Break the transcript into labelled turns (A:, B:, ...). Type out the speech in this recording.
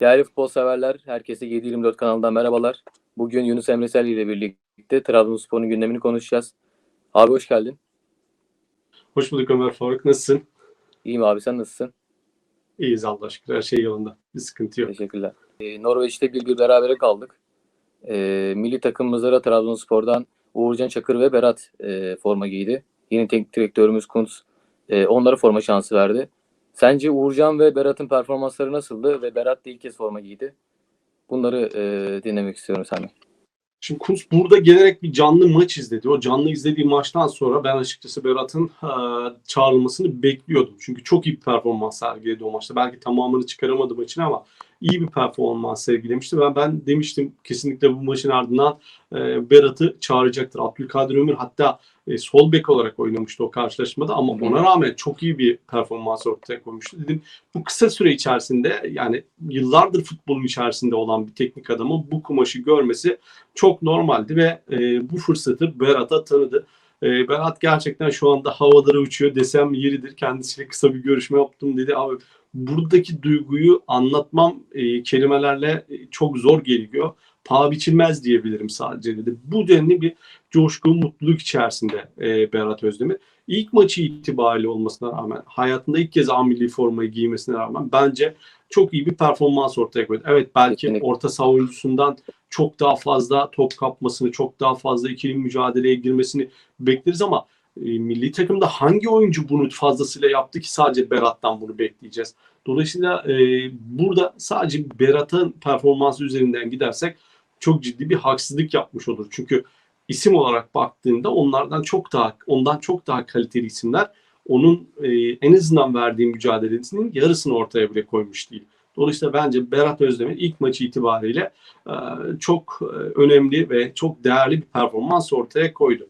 A: Değerli futbol severler, herkese 724 kanalından merhabalar. Bugün Yunus Emresel ile birlikte Trabzonspor'un gündemini konuşacağız. Abi hoş geldin.
B: Hoş bulduk Ömer Faruk. Nasılsın?
A: İyiyim abi sen nasılsın?
B: İyiyiz Allah aşkına. Her şey yolunda. Bir sıkıntı yok.
A: Teşekkürler. Ee, Norveç'te bir bir berabere kaldık. Ee, milli takımımızda Trabzonspor'dan Uğurcan Çakır ve Berat e, forma giydi. Yeni teknik direktörümüz Kuntz e, onlara forma şansı verdi. Sence Uğurcan ve Berat'ın performansları nasıldı ve Berat da ilk kez forma giydi? Bunları e, dinlemek istiyorum senden.
B: Şimdi Kuntz burada gelerek bir canlı maç izledi. O canlı izlediği maçtan sonra ben açıkçası Berat'ın e, çağrılmasını bekliyordum. Çünkü çok iyi bir performans sergiledi o maçta. Belki tamamını çıkaramadı maçın ama iyi bir performans sergilemişti. Ben, ben demiştim kesinlikle bu maçın ardından e, Berat'ı çağıracaktır. Abdülkadir Ömür hatta e, sol bek olarak oynamıştı o karşılaşmada ama ona rağmen çok iyi bir performans ortaya koymuştu. Dedim bu kısa süre içerisinde yani yıllardır futbolun içerisinde olan bir teknik adamın bu kumaşı görmesi çok normaldi ve e, bu fırsatı Berat'a tanıdı. E, Berat gerçekten şu anda havalara uçuyor desem yeridir. Kendisiyle kısa bir görüşme yaptım dedi. Abi buradaki duyguyu anlatmam e, kelimelerle e, çok zor geliyor. Paha biçilmez diyebilirim sadece dedi. Bu denli bir coşku, mutluluk içerisinde e, Berat Özdemir. İlk maçı itibariyle olmasına rağmen, hayatında ilk kez A milli formayı giymesine rağmen bence çok iyi bir performans ortaya koydu. Evet belki
A: Kesinlikle.
B: orta saha oyuncusundan çok daha fazla top kapmasını, çok daha fazla ikili mücadeleye girmesini bekleriz ama e, milli takımda hangi oyuncu bunu fazlasıyla yaptı ki sadece Berat'tan bunu bekleyeceğiz. Dolayısıyla e, burada sadece Berat'ın performansı üzerinden gidersek çok ciddi bir haksızlık yapmış olur. Çünkü isim olarak baktığında onlardan çok daha ondan çok daha kaliteli isimler onun e, en azından verdiği mücadelesinin yarısını ortaya bile koymuş değil. Dolayısıyla bence Berat Özdemir ilk maçı itibariyle e, çok e, önemli ve çok değerli bir performans ortaya koydu.